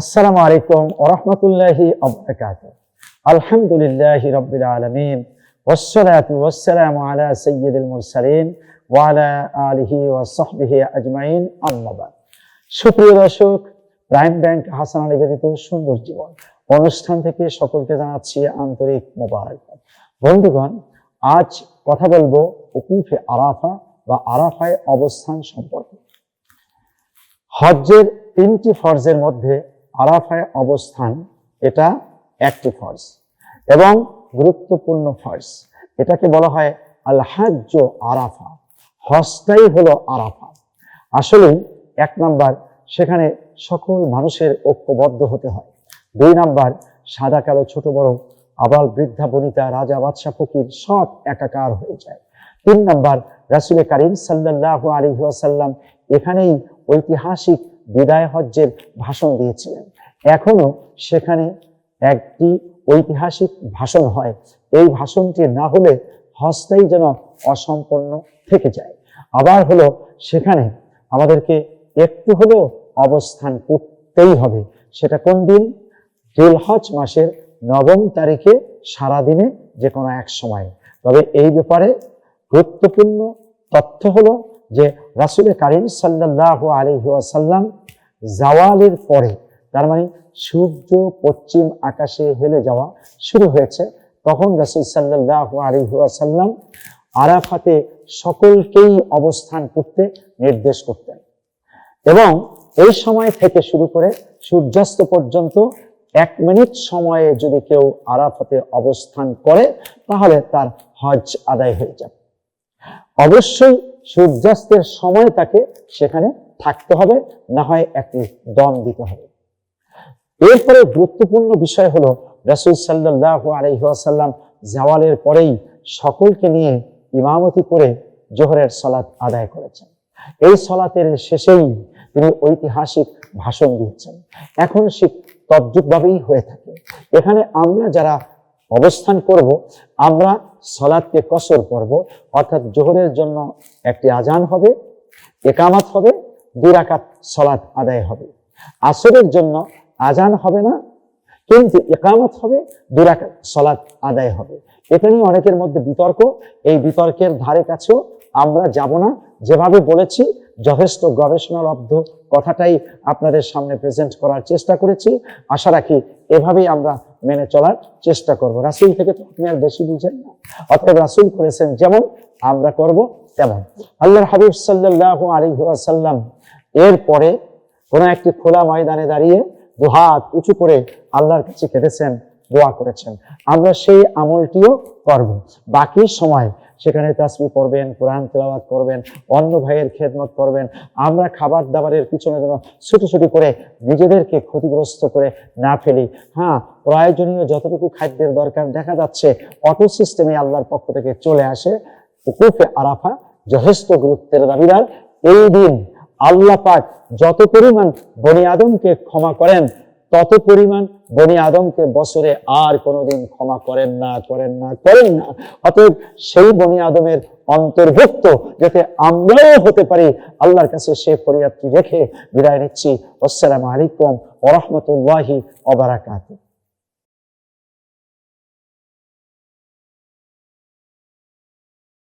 আসসালামু আলাইকুম ওরহমতুল্লাহি আবরাকাত আলহামদুলিল্লাহ রব্বিল আলমিন ওসলাত ওসালাম আলা সৈয়দুল মুরসালিন ওয়ালা আলহি ওয়াসবিহি আজমাইন। আম্মাবাদ সুপ্রিয় দর্শক, প্রাইম ব্যাংক হাসান আলী নিবেদিত সুন্দর জীবন। অনুষ্ঠান থেকে সকলকে জানাচ্ছি আন্তরিক মোবারকবাদ। বন্ধুগণ, আজ কথা বলব উকুফে আরাফা বা আরাফায় অবস্থান সম্পর্কে। হজ্জের তিনটি ফরজের মধ্যে আরাফায় অবস্থান, এটা একটি ফরজ এবং গুরুত্বপূর্ণ ফরজ। এটাকে বলা হয় আল হাজ্য আরাফা। হজটাই হলো আরাফা। আসলে এক নাম্বার, সেখানে সকল মানুষের ঐক্যবদ্ধ হতে হয়। দুই নাম্বার, সাদা, কালো, ছোট, বড়, আবাল, বৃদ্ধা, বনিতা, রাজা, বাদশা, ফকির, সব একাকার হয়ে যায়। তিন নাম্বার, রাসুল করিম সাল্লাহ আলী ওয়াসাল্লাম এখানেই ঐতিহাসিক বিদায় হজ্জের ভাষণ দিয়েছিলেন। এখনও সেখানে একটি ঐতিহাসিক ভাষণ হয়। এই ভাষণটি না হলে হজটাই যেন অসম্পন্ন থেকে যায়। আবার হলো সেখানে আমাদেরকে একটু হলেও অবস্থান করতেই হবে। সেটা কোন দিন? হজ মাসের নবম তারিখে সারাদিনে যে কোনো এক সময়। তবে এই ব্যাপারে গুরুত্বপূর্ণ তথ্য হলো যে রাসুল কারিম সাল্লাহ আলী ওয়াসাল্লাম জাওয়ালের পরে, তার মানে সূর্য পশ্চিম আকাশে হেলে যাওয়া শুরু হয়েছে, তখন রাসুল সাল্লাহ আলী ওয়াসাল্লাম আরাফাতে সকলকেই অবস্থান করতে নির্দেশ করতেন। এবং এই সময় থেকে শুরু করে সূর্যাস্ত পর্যন্ত এক মিনিট সময়ে যদি কেউ আরাফাতে অবস্থান করে, তাহলে তার হজ আদায় হয়ে যাবে। অবশ্যই সূর্যাস্তের সময় তাকে সেখানে থাকতে হবে, না হয় একটি দম দিতে হবে। এরপরে গুরুত্বপূর্ণ বিষয় হলো, রসুল সাল্লাহ আলহিহাসাল্লাম জাওয়ালের পরেই সকলকে নিয়ে ইমামতি করে জোহরের সলাৎ আদায় করেছেন। এই সলাতের শেষেই তিনি ঐতিহাসিক ভাষণ দিচ্ছেন এখন সে তদ্রুপভাবেই হয়ে থাকে। এখানে আমরা যারা অবস্থান করব, আমরা সলাদকে কসর করব অর্থাৎ জোহরের জন্য একটি আজান হবে, একামাত হবে দুরাকাত সলাদ আদায় হবে। আসরের জন্য আজান হবে না, কিন্তু একামত হবে দুরাকাত সলাদ আদায় হবে। এটা নিয়ে অনেকের মধ্যে বিতর্ক, এই বিতর্কের ধারে কাছেও আমরা যাব না। যেভাবে বলেছি, যথেষ্ট গবেষণালব্ধ কথাটাই আপনাদের সামনে প্রেজেন্ট করার চেষ্টা করেছি। আশা রাখি এভাবেই আমরা মেনে চলার চেষ্টা করব। রাসুল থেকে তো আপনি আর বেশি বুঝেন না। অর্থাৎ রাসুল করেছেন যেমন আমরা করব তেমন। আল্লাহর হাবিব সাল্লাহ আলিহাসাল্লাম এর এরপরে কোনো একটি খোলা ময়দানে দাঁড়িয়ে দুহাত উঁচু করে আল্লাহর কাছে কেঁদেছেন, দোয়া করেছেন। আমরা সেই আমলটিও করব। বাকি সময় সেখানে তাসবি পড়বেন, কোরআন তেলাওয়াত করবেন, অন্য ভাইয়ের খেদমত করবেন। আমরা খাবার দাবারের পিছনে যেন ছুটি করে নিজেদেরকে ক্ষতিগ্রস্ত করে না ফেলি। হ্যাঁ প্রয়োজনীয় যতটুকু খাদ্যের দরকার দেখা যাচ্ছে অটো সিস্টেমে আল্লাহর পক্ষ থেকে চলে আসে। উকুফে আরাফা যথেষ্ট গুরুত্বের দাবিদার। এই দিন আল্লাহ পাক যত পরিমাণ বনি আদমকে ক্ষমা করেন তত পরিমাণ বনি আদমকে বছরে আর কোনোদিন ক্ষমা করেন না করেন না করেন না। অতএব সেই বনি আদমের অন্তর্ভুক্ত যাতে আমরাও হতে পারি, আল্লাহর কাছে সে ফরিয়াদটি রেখে বিদায় নিচ্ছি। আসসালামু আলাইকুম ওরহমতুল্লাহি ওবারাকাতুহ